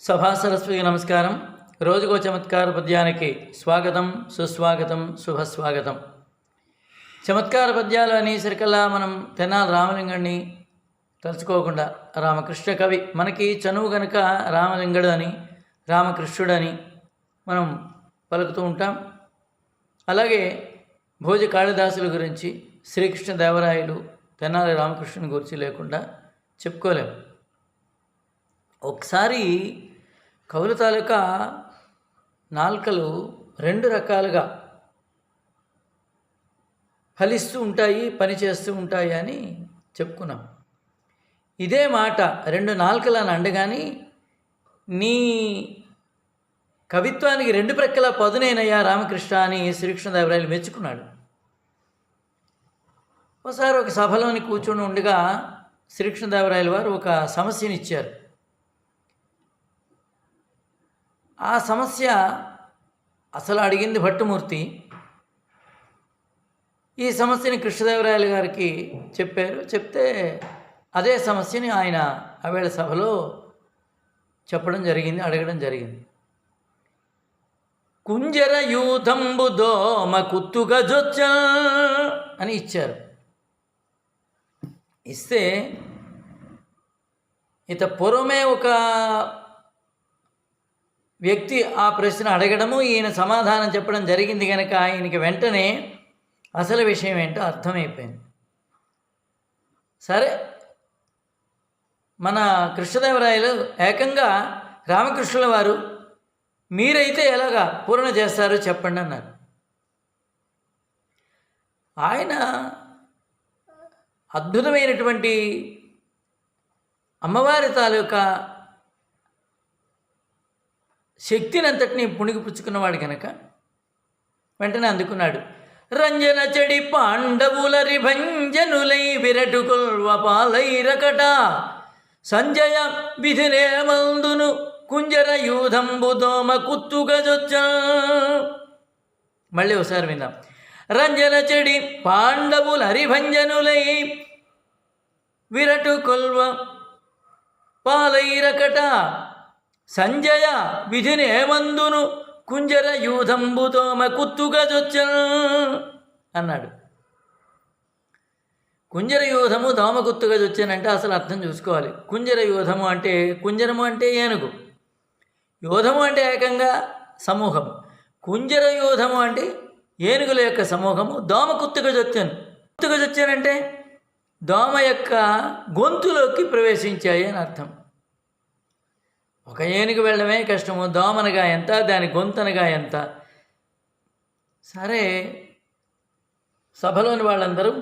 సభా సరస్వతికి నమస్కారం. రోజుకో చమత్కార పద్యానికి స్వాగతం సుస్వాగతం శుభస్వాగతం. చమత్కార పద్యాలు అనేసరికల్లా మనం తెనాలి రామలింగడిని తలుచుకోకుండా రామకృష్ణ కవి మనకి చనువు గనుక రామలింగడు అని రామకృష్ణుడు అని మనం పలుకుతూ ఉంటాం. అలాగే భోజ కాళిదాసుల గురించి శ్రీకృష్ణ దేవరాయలు తెనాలి రామకృష్ణుని గురించి లేకుండా చెప్పుకోలేము ఒకసారి కవుల తాలూకా నాల్కలు రెండు రకాలుగా ఫలిస్తూ ఉంటాయి పని చేస్తూ ఉంటాయి అని చెప్పుకున్నాం. ఇదే మాట రెండు నాల్కలను అండగాని నీ కవిత్వానికి రెండు ప్రక్కల పదునైనయ్యా రామకృష్ణ అని శ్రీకృష్ణదేవరాయలు మెచ్చుకున్నాడు. ఒకసారి ఒక సభలోని కూర్చొని ఉండగా శ్రీకృష్ణదేవరాయల వారు ఒక సమస్యని ఇచ్చారు ఆ సమస్య అసలు అడిగింది భట్టుమూర్తి. ఈ సమస్యని కృష్ణదేవరాయలు గారికి చెప్పారు. చెప్తే అదే సమస్యని ఆయన ఆవేళ సభలో చెప్పడం జరిగింది అడగడం జరిగింది. కుంజర యూథంబు దోమ కుత్తుగజొచ్చ అని ఇచ్చారు. ఇస్తే ఇత పూర్వమే ఒక వ్యక్తి ఆ ప్రశ్న అడగడము ఈయన సమాధానం చెప్పడం జరిగింది కనుక ఆయనకి వెంటనే అసలు విషయం ఏంటో అర్థమైపోయింది. సరే మన కృష్ణదేవరాయలు ఏకంగా రామకృష్ణుల వారు మీరైతే ఎలాగా పూర్ణ చేస్తారో చెప్పండి అన్నారు. ఆయన అద్భుతమైనటువంటి అమ్మవారి తాలూకా శక్తిని అంతటిని పుణిగిపుచ్చుకున్నవాడు గనక వెంటనే అందుకున్నాడు. రంజన చెడి పాండవుల భంజనులై విరటు కొల్వ పాలైరకట సంజయ విధినే మందును కుంజర యూధంబుదోమ కుత్తుగజొచ్చ మళ్ళీ ఒకసారి విందాం. రంజన చెడి పాండవుల హరిభంజనులై విరటు కొల్వ పాలైరకట సంజయ విధిని ఏమందును? కుంజర యూధంబుతోమ కుత్తుగజొచ్చను అన్నాడు. కుంజర యూధము దోమ కుత్తుగజొచ్చానంటే అసలు అర్థం చూసుకోవాలి. కుంజర యూధము అంటే కుంజరము అంటే ఏనుగు. యోధము అంటే ఏకంగా సమూహము. కుంజర యూధము అంటే ఏనుగుల యొక్క సమూహము. దోమ కుత్తుగజొచ్చాను. కుత్తుగజొచ్చానంటే దోమ యొక్క గొంతులోకి ప్రవేశించాయి అని అర్థం. ఒక ఏనుగు వెళ్ళడమే కష్టము దోమనగా ఎంత దాని గొంతనగా ఎంత? సరే సభలోని వాళ్ళందరూ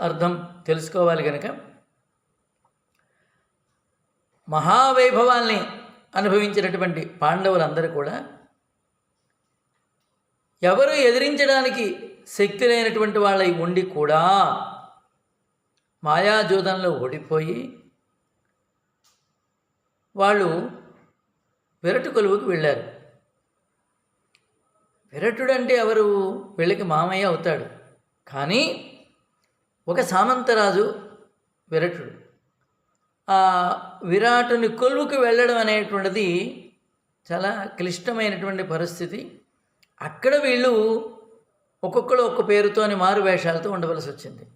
అర్థం తెలుసుకోవాలి కనుక మహావైభవాల్ని అనుభవించినటువంటి పాండవులందరూ కూడా ఎవరు ఎదిరించడానికి శక్తి లేనటువంటి వాళ్ళై ఉండి కూడా మాయాజూదంలో ఓడిపోయి వాళ్ళు విరటు కొలువుకి వెళ్ళారు. విరటుడంటే ఎవరు? వీళ్ళకి మామయ్య అవుతాడు. కానీ ఒక సామంతరాజు విరటుడు. ఆ విరాటుని కొలువుకి వెళ్ళడం అనేటువంటిది చాలా క్లిష్టమైనటువంటి పరిస్థితి. అక్కడ వీళ్ళు ఒక్కొక్కరు ఒక్క పేరుతోని మారు వేషాలతో ఉండవలసి వచ్చింది.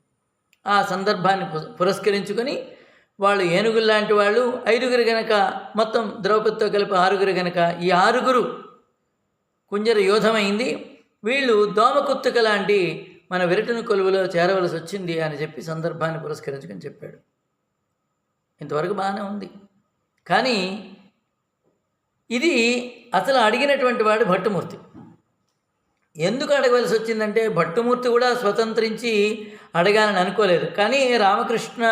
ఆ సందర్భాన్ని పు- పురస్కరించుకొని వాళ్ళు ఏనుగులు లాంటి వాళ్ళు ఐదుగురు గనక మొత్తం ద్రౌపదితో కలిపి ఆరుగురు గనక ఈ ఆరుగురు కుంజర యోధమైంది. వీళ్ళు దోమకుత్తుక లాంటి మన విరటను కొలువులో చేరవలసి వచ్చింది అని చెప్పి సందర్భాన్ని పురస్కరించుకొని చెప్పాడు. ఇంతవరకు బాగానే ఉంది. కానీ ఇది అసలు అడిగినటువంటి వాడు భట్టుమూర్తి. ఎందుకు అడగవలసి వచ్చిందంటే భట్టుమూర్తి కూడా స్వతంత్రించి అడగాలని అనుకోలేదు. కానీ రామకృష్ణ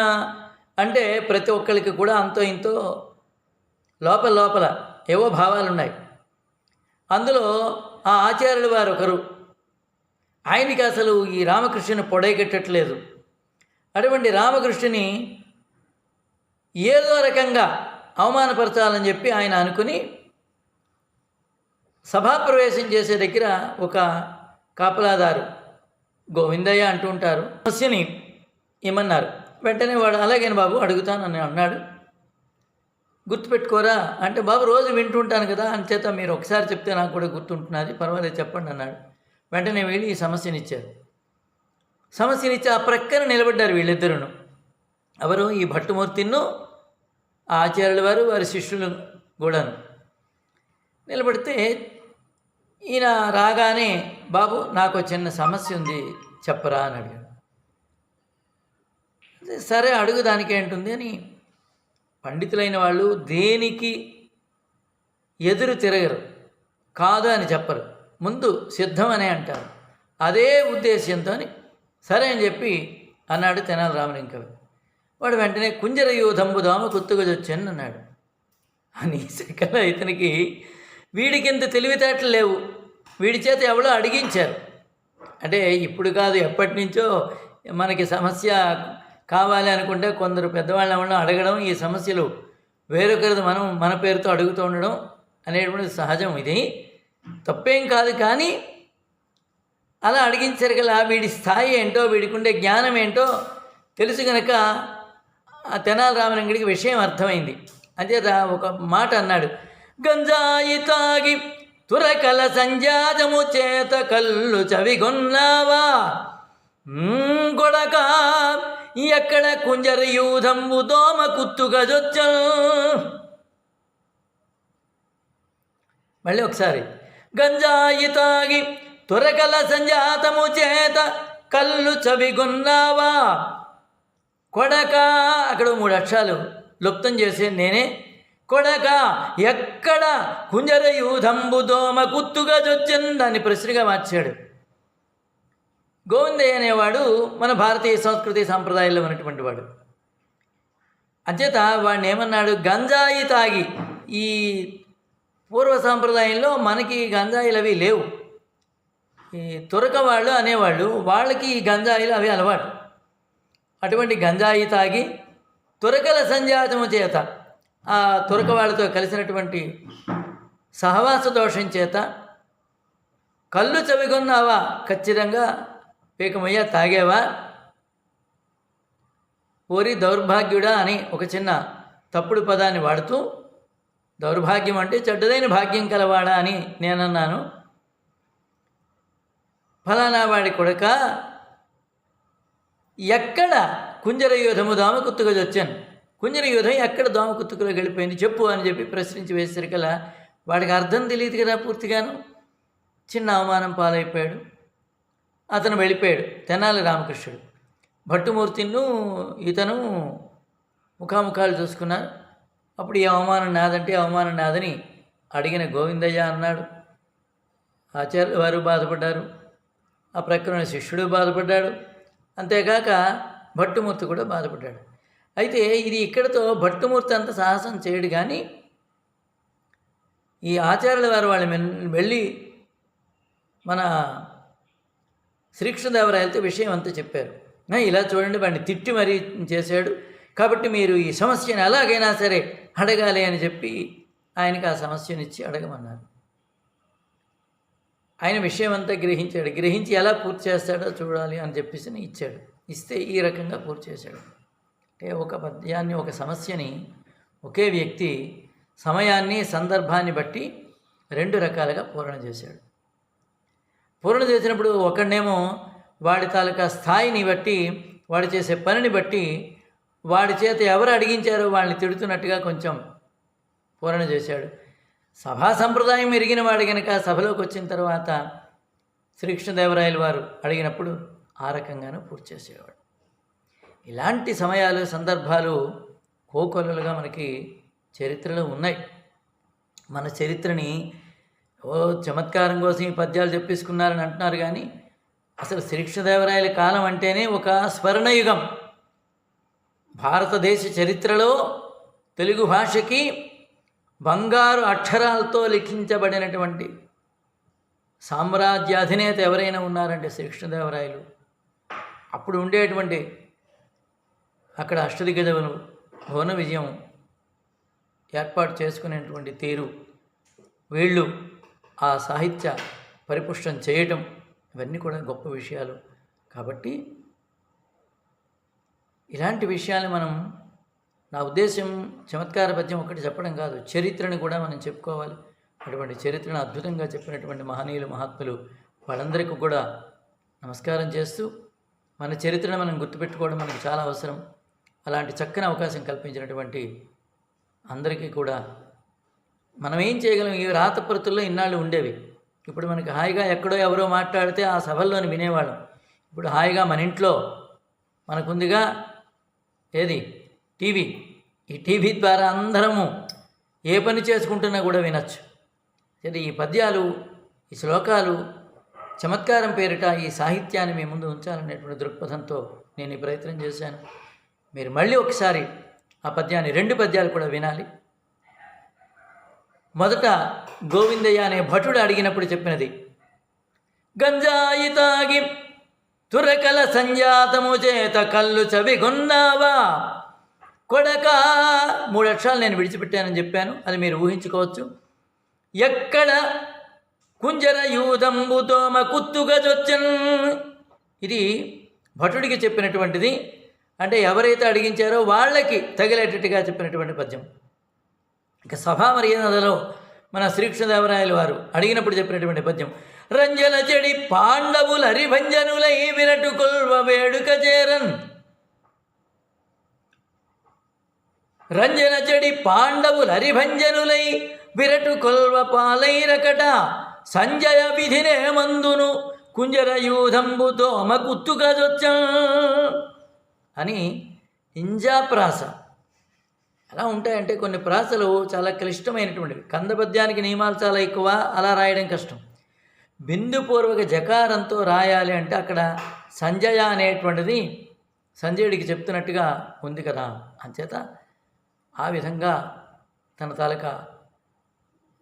అంటే ప్రతి ఒక్కరికి కూడా అంతో ఇంతో లోపల లోపల ఏవో భావాలు ఉన్నాయి అందులో ఆ ఆచార్యుల వారు ఒకరు ఆయనకి అసలు ఈ రామకృష్ణుని పొడైగట్టట్లేదు అటువంటి రామకృష్ణుని ఏదో రకంగా అవమానపరచాలని చెప్పి ఆయన అనుకుని సభాప్రవేశం చేసే దగ్గర ఒక కాపలాదారు గోవిందయ్య అంటూ ఉంటారు. సమస్యని ఏమన్నారు? వెంటనే వాడు అలాగేనా బాబు? అడుగుతానని అన్నాడు. గుర్తుపెట్టుకోరా అంటే బాబు రోజు వింటుంటాను కదా అంచేత మీరు ఒకసారి చెప్తే నాకు కూడా గుర్తుంటున్నది పర్వాలేదు చెప్పండి అన్నాడు. వెంటనే వెళ్ళి ఈ సమస్యని ఇచ్చారు సమస్యనిచ్చి ఆ ప్రక్కన నిలబడ్డారు వీళ్ళిద్దరును. ఎవరు ఈ భట్టుమూర్తిను ఆ ఆచార్యుల వారు వారి శిష్యులు కూడాను. నిలబడితే ఈయన రాగానే బాబు నాకు చిన్న సమస్య ఉంది చెప్పరా అని అడిగాడు. సరే అడుగు దానికి ఏంటుంది అని పండితులైన వాళ్ళు దేనికి ఎదురు తిరగరు. కాదు అని చెప్పరు. ముందు సిద్ధం అనే అంటారు. అదే ఉద్దేశ్యంతో సరే అని చెప్పి అన్నాడు తెనాలి రామలింకవి వాడు వెంటనే కుంజర యూధంబు దాము కుత్తుగజొచ్చని అన్నాడు. అని శకల ఇతనికి వీడికింత తెలివితేటలు లేవు. వీడి చేత ఎవరో అడిగించారు. అంటే ఇప్పుడు కాదు ఎప్పటి నుంచో మనకి సమస్య కావాలి అనుకుంటే కొందరు పెద్దవాళ్ళు ఎవరో అడగడం ఈ సమస్యలు వేరొకరిది మనం మన పేరుతో అడుగుతూ ఉండడం అనేటువంటి సహజం ఇది. తప్పేం కాదు కానీ అలా అడిగించారు కదా వీడి స్థాయి ఏంటో వీడికుండే జ్ఞానం ఏంటో తెలుసు గనక ఆ తెనాలి రామలింగుడికి విషయం అర్థమైంది. అంచేత ఒక మాట అన్నాడు గంజాయి తాగి తురకల సంజాతము చేత కళ్ళు చవిగొన్నావా? కొడక ఎక్కడ కుంజర యూధంబు దోమ కుత్తుగజొచ్చల్ మళ్ళీ ఒకసారి. గంజాయి తాగి తురకల సంజాతము చేత కళ్ళు చవిగొన్నావా? కొడక అక్కడ మూడు అక్షరాలు లుప్తం చేసే నేనే. కొడక ఎక్కడ కుంజర యూధంబు దోమ కుత్తుగా చొచ్చన్ దాన్ని ప్రశ్నగా మార్చాడు. గోవిందయ్య అనేవాడు మన భారతీయ సంస్కృతి సాంప్రదాయాల్లో ఉన్నటువంటి వాడు. అంచేత వాడిని ఏమన్నాడు? గంజాయి తాగి. ఈ పూర్వ సాంప్రదాయంలో మనకి గంజాయిలు అవి లేవు. ఈ తురక వాళ్ళు అనేవాళ్ళు వాళ్ళకి ఈ గంజాయిలు అవి అలవాటు. అటువంటి గంజాయి తాగి తురకల సంజాతము చేత ఆ తురక వాళ్ళతో కలిసినటువంటి సహవాస దోషం చేత కళ్ళు చవిగొన్నావా? ఖచ్చితంగా పీకమయ్య తాగేవా? ఓరి దౌర్భాగ్యుడా అని ఒక చిన్న తప్పుడు పదాన్ని వాడుతూ దౌర్భాగ్యం అంటే చెడ్డదైన భాగ్యం కలవాడా అని నేనన్నాను. ఫలానా వాడి కొడక ఎక్కడ కుంజర యుధము దోమ కుత్తుగా వచ్చాను కుంజర యుధం ఎక్కడ దోమ కుత్తుకులో గడిపోయింది చెప్పు అని చెప్పి ప్రశ్నించి వేసరికల్లా వాడికి అర్థం తెలియదు కదా పూర్తిగాను. చిన్న అవమానం పాలైపోయాడు. అతను వెళ్ళిపోయాడు. తెనాలి రామకృష్ణుడు. భట్టుమూర్తిను ఇతను ముఖాముఖాలు చూసుకున్నారు. అప్పుడు ఈ అవమానం నాదంటే అవమానం నాదని అడిగిన గోవిందయ్య అన్నాడు. ఆచార్య వారు బాధపడ్డారు. ఆ ప్రక్కన శిష్యుడు బాధపడ్డాడు. అంతేకాక భట్టుమూర్తి కూడా బాధపడ్డాడు. అయితే ఇది ఇక్కడతో భట్టుమూర్తి అంత సాహసం చేయడు కానీ ఈ ఆచార్యుల వారు వాళ్ళు వెళ్ళి మన శ్రీకృష్ణదేవరాయలతో విషయం అంతా చెప్పారు. ఇలా చూడండి వాడిని తిట్టి మరీ చేశాడు. కాబట్టి మీరు ఈ సమస్యను ఎలాగైనా సరే అడగాలి అని చెప్పి ఆయనకి ఆ సమస్యనిచ్చి అడగమన్నారు. ఆయన విషయం అంతా గ్రహించాడు. గ్రహించి ఎలా పూర్తి చేస్తాడో చూడాలి అని చెప్పేసి ఇచ్చాడు. ఇస్తే ఈ రకంగా పూర్తి చేశాడు. అంటే ఒక పద్యాన్ని ఒక సమస్యని ఒకే వ్యక్తి సమయాన్ని సందర్భాన్ని బట్టి రెండు రకాలుగా పూరణ చేశాడు. పూరణ చేసినప్పుడు ఒకడినేమో వాడి తాలూకా స్థాయిని బట్టి వాడు చేసే పనిని బట్టి వాడి చేత ఎవరు అడిగించారో వాళ్ళని తిడుతున్నట్టుగా కొంచెం పూరణ చేశాడు. సభా సంప్రదాయం ఎరిగిన వాడు కనుక సభలోకి వచ్చిన తర్వాత శ్రీకృష్ణదేవరాయలు వారు అడిగినప్పుడు ఆ రకంగానూ పూర్తి చేసేవాడు. ఇలాంటి సమయాలు సందర్భాలు కోకొల్లలుగా మనకి చరిత్రలో ఉన్నాయి. మన చరిత్రని ఓ చమత్కారం కోసం ఈ పద్యాలు చెప్పేసుకున్నారని అంటున్నారు కానీ అసలు శ్రీక్షదేవరాయల కాలం అంటేనే ఒక స్వర్ణయుగం. భారతదేశ చరిత్రలో తెలుగు భాషకి బంగారు అక్షరాలతో లిఖించబడినటువంటి సామ్రాజ్యాధినేత ఎవరైనా ఉన్నారంటే శ్రీకృష్ణదేవరాయలు. అప్పుడు ఉండేటువంటి అక్కడ అష్టదిగ్గజములు భువన విజయం ఏర్పాటు చేసుకునేటువంటి తీరు వీళ్ళు. ఆ సాహిత్య పరిపుష్టం చేయటం ఇవన్నీ కూడా గొప్ప విషయాలు. కాబట్టి ఇలాంటి విషయాలు మనం నా ఉద్దేశం చమత్కార పద్యం ఒకటి చెప్పడం కాదు చరిత్రని కూడా మనం చెప్పుకోవాలి. అటువంటి చరిత్రను అద్భుతంగా చెప్పినటువంటి మహనీయులు మహాత్ములు వాళ్ళందరికీ కూడా నమస్కారం చేస్తూ మన చరిత్రను మనం గుర్తుపెట్టుకోవడం మనకు చాలా అవసరం. అలాంటి చక్కని అవకాశం కల్పించినటువంటి అందరికీ కూడా మనం ఏం చేయగలం? ఈ రాతప్రతుల్లో ఇన్నాళ్ళు ఉండేవి. ఇప్పుడు మనకి హాయిగా ఎక్కడో ఎవరో మాట్లాడితే ఆ సభల్లోని వినేవాళ్ళం. ఇప్పుడు హాయిగా మన ఇంట్లో మనకుందిగా ఏది? టీవీ. ఈ టీవీ ద్వారా అందరము ఏ పని చేసుకుంటున్నా కూడా వినొచ్చు. సరే ఈ పద్యాలు ఈ శ్లోకాలు చమత్కారం పేరిట ఈ సాహిత్యాన్ని మీ ముందు ఉంచాలనేటువంటి దృక్పథంతో నేను ఈ ప్రయత్నం చేశాను. మీరు మళ్ళీ ఒకసారి ఆ పద్యాన్ని రెండు పద్యాలు కూడా వినాలి. మొదట గోవిందయ్య అనే భటుడు అడిగినప్పుడు చెప్పినది గంజాయి తాగి తురకల సంజాతము చేత కళ్ళు చవిగొన్నావా? కొడక? మూడు అక్షరాలు నేను విడిచిపెట్టానని చెప్పాను. అది మీరు ఊహించుకోవచ్చు. ఎక్కడ కుంజర యూదంబుతోమ కుత్తుగజొచ్చన్? ఇది భటుడికి చెప్పినటువంటిది. అంటే ఎవరైతే అడిగించారో వాళ్ళకి తగిలేటట్టుగా చెప్పినటువంటి పద్యం. ఇక సభా మర్యాదలో మన శ్రీకృష్ణదేవరాయలు వారు అడిగినప్పుడు చెప్పినటువంటి పద్యం రంజన చెడి పాండవులు హరిభంజనులై విరటు కొల్వ వేడుక చేరన్. రంజన చెడి పాండవులు హరిభంజనులై విరటు కొల్వ పాలైరకట సంజయ విధినే మందును కుంజర యూధంబుతో అమకుత్తుకదొచ్చ అని ఇంజాప్రాస ఎలా ఉంటాయంటే కొన్ని ప్రాసలు చాలా క్లిష్టమైనటువంటివి. కందపద్యానికి నియమాలు చాలా ఎక్కువ అలా రాయడం కష్టం. బిందుపూర్వక జకారంతో రాయాలి అంటే అక్కడ సంజయ అనేటువంటిది సంజయుడికి చెప్తున్నట్టుగా ఉంది కదా. అంచేత ఆ విధంగా తన తాలూకా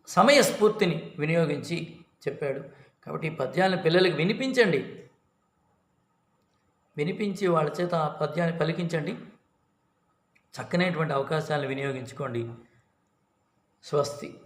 సమయస్ఫూర్తిని వినియోగించి చెప్పాడు. కాబట్టి ఈ పద్యాలను పిల్లలకు వినిపించండి. వినిపించి వాళ్ళ చేత ఆ పద్యాన్ని పలికించండి. చక్కనైనటువంటి అవకాశాలను వినియోగించుకోండి. స్వస్తి.